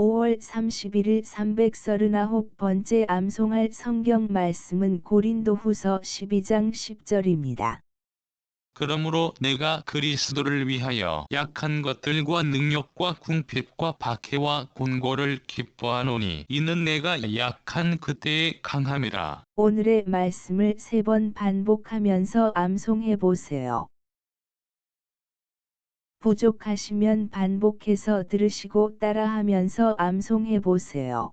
5월 31일 339번째 암송할 성경 말씀은 고린도후서 12장 10절입니다. 그러므로 내가 그리스도를 위하여 약한 것들과 능력과 궁핍과 박해와 곤고를 기뻐하노니 이는 내가 약한 그때의 강함이라. 오늘의 말씀을 세 번 반복하면서 암송해 보세요. 부족하시면 반복해서 들으시고 따라하면서 암송해 보세요.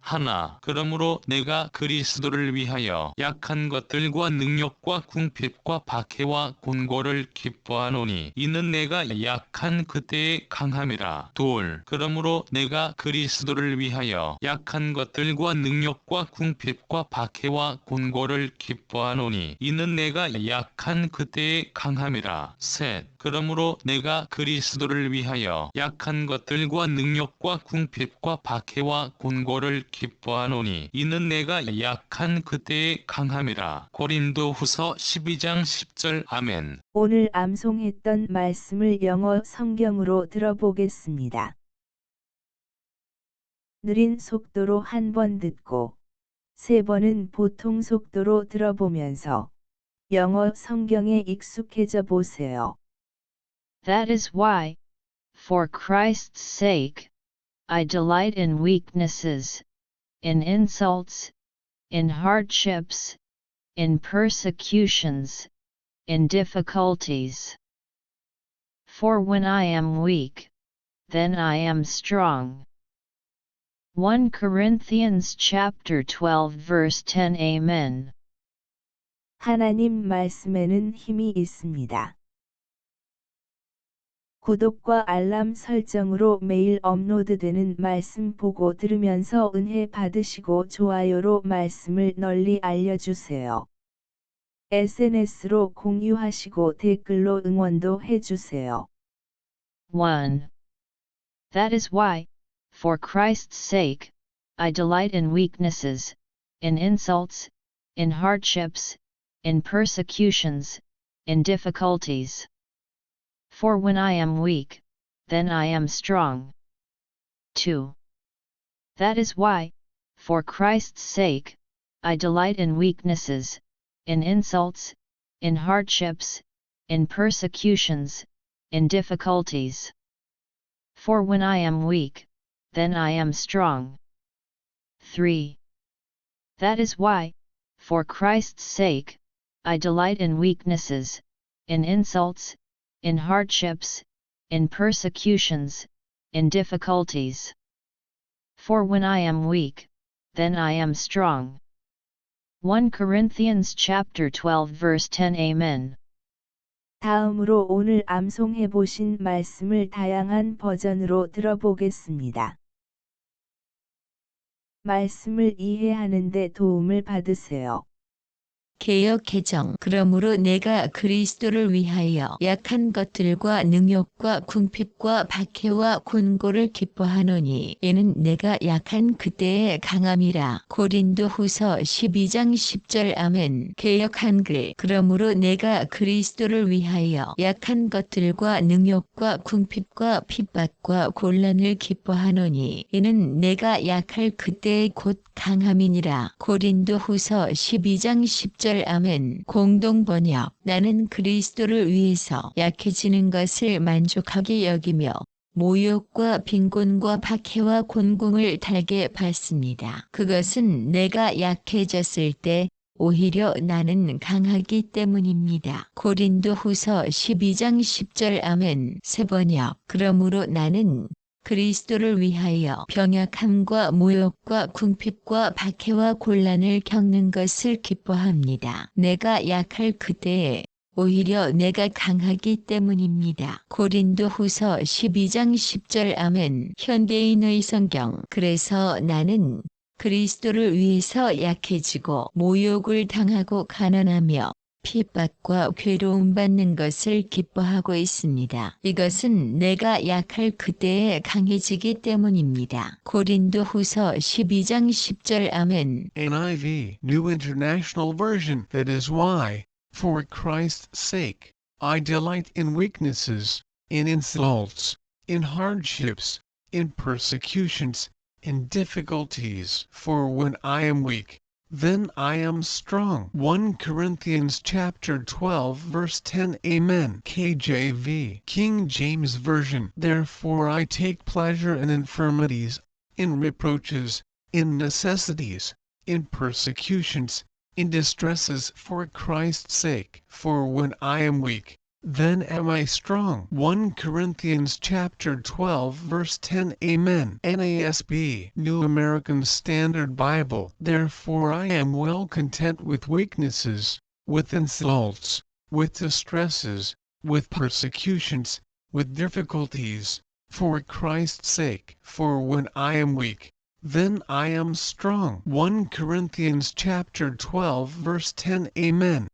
하나, 그러므로 내가 그리스도를 위하여 약한 것들과 능력과 궁핍과 박해와 곤고를 기뻐하노니 이는 내가 약한 그때의 강함이라. 둘, 그러므로 내가 그리스도를 위하여 약한 것들과 능력과 궁핍과 박해와 곤고를 기뻐하노니 이는 내가 약한 그때의 강함이라. 셋, 그러므로 내가 그리스도를 위하여 약한 것들과 능력과 궁핍과 박해와 곤고를 기뻐하노니 이는 내가 약한 그때의 강함이라. 고린도 후서 12장 10절 아멘. 오늘 암송했던 말씀을 영어 성경으로 들어보겠습니다. 느린 속도로 한 번 듣고 세 번은 보통 속도로 들어보면서 영어 성경에 익숙해져 보세요. That is why, for Christ's sake, I delight in weaknesses, in insults, in hardships, in persecutions, in difficulties. For when I am weak, then I am strong. 1 Corinthians chapter 12 verse 10 Amen. 하나님 말씀에는 힘이 있습니다. 구독과 알람 설정으로 매일 업로드되는 말씀 보고 들으면서 은혜 받으시고 좋아요로 말씀을 널리 알려주세요. SNS로 공유하시고 댓글로 응원도 해주세요. 1. That is why, for Christ's sake, I delight in weaknesses, in insults, in hardships, in persecutions, in difficulties. For when I am weak, then I am strong. 2. That is why, for Christ's sake, I delight in weaknesses, in insults, in hardships, in persecutions, in difficulties. For when I am weak, then I am strong. 3. That is why, for Christ's sake, I delight in weaknesses, in insults, in hardships, in persecutions, in difficulties. For when I am weak, then I am strong. 1 Corinthians chapter 12 verse 10 Amen. 다음으로 오늘 암송해 보신 말씀을 다양한 버전으로 들어보겠습니다. 말씀을 이해하는데 도움을 받으세요. 개역 개정. 그러므로 내가 그리스도를 위하여 약한 것들과 능력과 궁핍과 박해와 곤고를 기뻐하노니 이는 내가 약한 그때의 강함이라. 고린도 후서 12장 10절 아멘. 개역 한글. 그러므로 내가 그리스도를 위하여 약한 것들과 능력과 궁핍과 핍박과 곤란을 기뻐하노니 이는 내가 약할 그때의 곧 강함이니라. 고린도 후서 12장 10절 아멘 공동 번역 나는 그리스도를 위해서 약해지는 것을 만족하게 여기며 모욕과 빈곤과 박해와 곤궁을 달게 받습니다. 그것은 내가 약해졌을 때 오히려 나는 강하기 때문입니다. 고린도 후서 12장 10절 아멘 세번역 그러므로 나는 그리스도를 위하여 병약함과 모욕과 궁핍과 박해와 곤란을 겪는 것을 기뻐합니다. 내가 약할 그때에 오히려 내가 강하기 때문입니다. 고린도 후서 12장 10절 아멘 현대인의 성경 그래서 나는 그리스도를 위해서 약해지고 모욕을 당하고 가난하며 핍박과 괴로움 받는 것을 기뻐하고 있습니다. 이것은 내가 약할 그때에 강해지기 때문입니다. 고린도 후서 12장 10절 아멘 NIV, New International Version. That is why, for Christ's sake, I delight in weaknesses, in insults, in hardships, in persecutions, in difficulties. For when I am weak, then I am strong. 1 Corinthians chapter 12 verse 10 Amen. KJV King James Version Therefore I take pleasure in infirmities, in reproaches, in necessities, in persecutions, in distresses for Christ's sake. For when I am weak, then am I strong. 1 Corinthians chapter 12 verse 10 Amen. NASB New American Standard Bible Therefore I am well content with weaknesses, with insults, with distresses, with persecutions, with difficulties, for Christ's sake. For when I am weak, then I am strong. 1 Corinthians chapter 12 verse 10 Amen.